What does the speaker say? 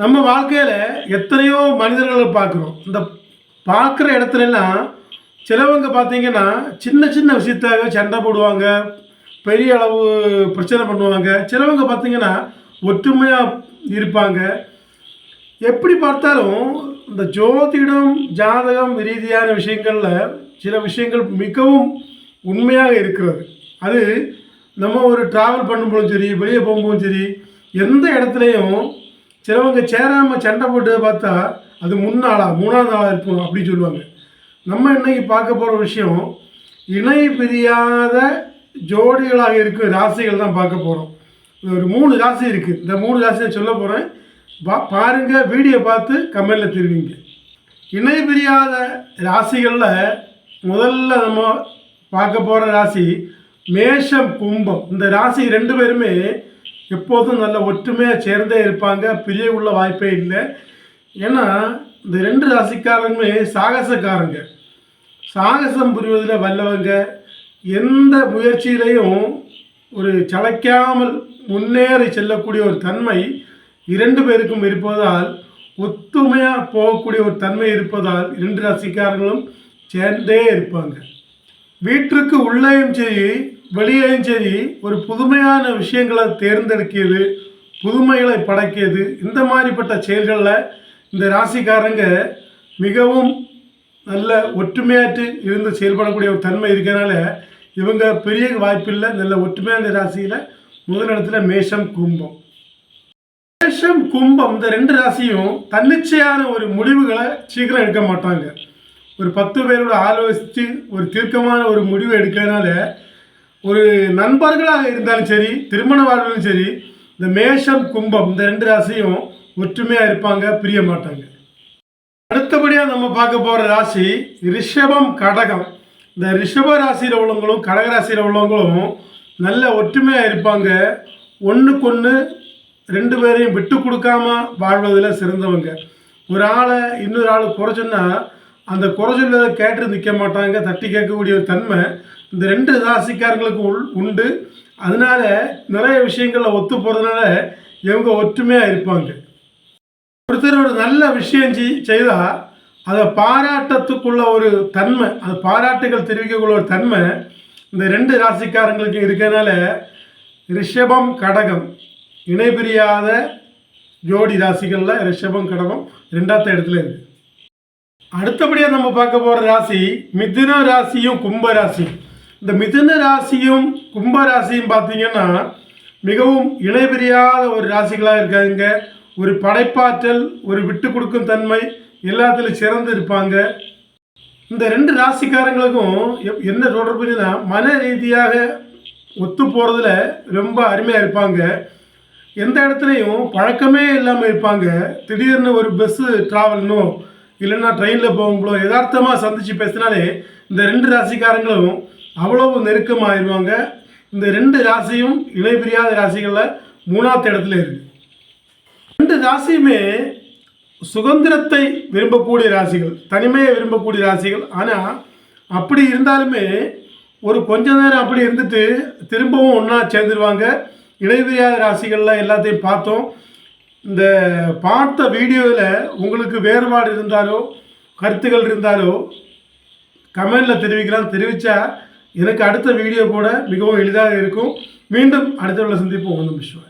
நம்ம வாழ்க்கையில் எத்தனையோ மனிதர்களை பார்க்குறோம். இந்த பார்க்குற இடத்துலலாம் சிலவங்க பார்த்தீங்கன்னா சின்ன சின்ன விஷயத்தாக சண்டை போடுவாங்க பெரிய அளவு பிரச்சனை பண்ணுவாங்க. சிலவங்க பார்த்தீங்கன்னா ஒற்றுமையாக இருப்பாங்க. எப்படி பார்த்தாலும் இந்த ஜோதிடம் ஜாதகம் ரீதியான விஷயங்களில் சில விஷயங்கள் மிகவும் உண்மையாக இருக்கிறது. அது நம்ம ஒரு ட்ராவல் பண்ணும்போதும் சரி வெளியே போகும்போதும் சரி எந்த இடத்துலையும் சிலவங்க சேராமல் சண்டை போட்டு பார்த்தா அது முன்னாளா மூணாவது ஆளாக இருக்கும் அப்படின்னு சொல்லுவாங்க. நம்ம இன்னைக்கு பார்க்க போகிற விஷயம் இணை பிரியாத ஜோடிகளாக இருக்கும் ராசிகள் தான் பார்க்க போகிறோம் ஒரு மூணு ராசி இருக்குது இந்த மூணு ராசியை சொல்ல போகிறேன் பா பாருங்கள் வீடியோ பார்த்து கமெண்டில் தெரிவிங்க. இணை பிரியாத ராசிகளில் முதல்ல நம்ம பார்க்க போகிற ராசி மேஷம் கும்பம். இந்த ராசி ரெண்டு பேருமே எப்போதும் நல்ல ஒற்றுமையாக சேர்ந்தே இருப்பாங்க. பிரிய உள்ள வாய்ப்பே இல்லை. ஏன்னா இந்த ரெண்டு ராசிக்காரங்களுமே சாகசக்காரங்க. சாகசம் புரிவதில் வல்லவங்க. எந்த முயற்சியிலையும் ஒரு சளைக்காமல் முன்னேறி செல்லக்கூடிய ஒரு தன்மை இரண்டு பேருக்கும் இருப்பதால் ஒத்துமையாக போகக்கூடிய ஒரு தன்மை இருப்பதால் இரண்டு ராசிக்காரங்களும் சேர்ந்தே இருப்பாங்க. வீட்டிற்கு உள்ளேயும் சரி வெளியேயும் சரி ஒரு புதுமையான விஷயங்களை தேர்ந்தெடுக்கியது புதுமைகளை படைக்கியது இந்த மாதிரிப்பட்ட செயல்களில் இந்த ராசிக்காரங்க மிகவும் நல்ல ஒற்றுமையாற்று இருந்து செயல்படக்கூடிய ஒரு தன்மை இருக்கிறனால இவங்க பெரிய வாய்ப்பில்லை. நல்ல ஒற்றுமையான ராசியில் முதலிடத்துல மேஷம் கும்பம். மேஷம் கும்பம் இந்த ரெண்டு ராசியும் தன்னிச்சையான ஒரு முடிவுகளை சீக்கிரம் எடுக்க மாட்டாங்க. ஒரு பத்து பேரோட ஆலோசித்து ஒரு தீர்க்கமான ஒரு முடிவு எடுக்கிறதுனால ஒரு நண்பர்களாக இருந்தாலும் சரி திருமண வாழ்விலும் சரி இந்த மேஷம் கும்பம் இந்த ரெண்டு ராசியும் ஒற்றுமையாக இருப்பாங்க பிரிய மாட்டாங்க. அடுத்தபடியாக நம்ம பார்க்க போகிற ராசி ரிஷபம் கடகம். இந்த ரிஷப ராசியில் உள்ளவங்களும் கடக ராசியில் உள்ளவங்களும் நல்ல ஒற்றுமையாக இருப்பாங்க. ஒன்றுக்கொன்று ரெண்டு பேரையும் விட்டு கொடுக்காம வாழ்வதில் சிறந்தவங்க. ஒரு ஆளை இன்னொரு ஆள் குறை அந்த குறை சொல்லதை கேட்டு நிற்க மாட்டாங்க தட்டி கேட்கக்கூடிய ஒரு தன்மை இந்த ரெண்டு ராசிக்காரங்களுக்கு உள் உண்டு. அதனால நிறைய விஷயங்களில் ஒத்து போகிறதுனால இவங்க ஒற்றுமையாக இருப்பாங்க. ஒருத்தர் ஒரு நல்ல விஷயம் செய் செய்தால் அதை பாராட்டத்துக்குள்ள ஒரு தன்மை அது பாராட்டுகள் தெரிவிக்கக்குள்ள ஒரு தன்மை இந்த ரெண்டு ராசிக்காரங்களுக்கு இருக்கிறதுனால ரிஷபம் கடகம். இணைபிரியாத ஜோடி ராசிகளில் ரிஷபம் கடகம் ரெண்டாவது இடத்துல இருக்குது அடுத்தபடியாக நம்ம பார்க்க போகிற ராசி மிதுன ராசியும் கும்ப ராசி. இந்த மிதுன ராசியும் கும்ப ராசியும் பார்த்தீங்கன்னா மிகவும் இணைபிரியாத ஒரு ராசிகளாக இருக்காங்க. ஒரு படைப்பாற்றல் ஒரு விட்டு கொடுக்கும் தன்மை எல்லாத்துலையும் சிறந்து இருப்பாங்க. இந்த ரெண்டு ராசிக்காரங்களுக்கும் எப்- என்ன தொடர்புனா மன ரீதியாக ஒத்து போகிறதுல ரொம்ப அருமையாக இருப்பாங்க. எந்த இடத்துலையும் பழக்கமே இல்லாமல் இருப்பாங்க. திடீர்னு ஒரு பஸ்ஸு ட்ராவல்னும் இல்லைன்னா ட்ரெயினில் போகும்போதோ யதார்த்தமாக சந்தித்து பேசினாலே இந்த ரெண்டு ராசிக்காரங்களும் அவ்வளவு நெருக்கமாகிடுவாங்க இந்த ரெண்டு ராசியும் இணைபிரியாத ராசிகளில் மூணாவது இடத்துல இருக்குது ரெண்டு ராசியுமே சுதந்திரத்தை விரும்பக்கூடிய ராசிகள் தனிமையை விரும்பக்கூடிய ராசிகள். ஆனால் அப்படி இருந்தாலுமே ஒரு கொஞ்ச நேரம் அப்படி இருந்துட்டு திரும்பவும் ஒன்றா சேர்ந்துருவாங்க. இணைபிரியாத ராசிகளில் எல்லாத்தையும் பார்த்தோம். இந்த பார்த்த வீடியோவில் உங்களுக்கு வேறுபாடு இருந்தாலோ கருத்துகள் இருந்தாலோ கமெண்டில் தெரிவிக்கலாம் தெரிவித்தா எனக்கு அடுத்த வீடியோ கூட மிகவும் எளிதாக இருக்கும். மீண்டும் அடுத்த உள்ள சந்திப்போம். ஒன்றும் விஷயம்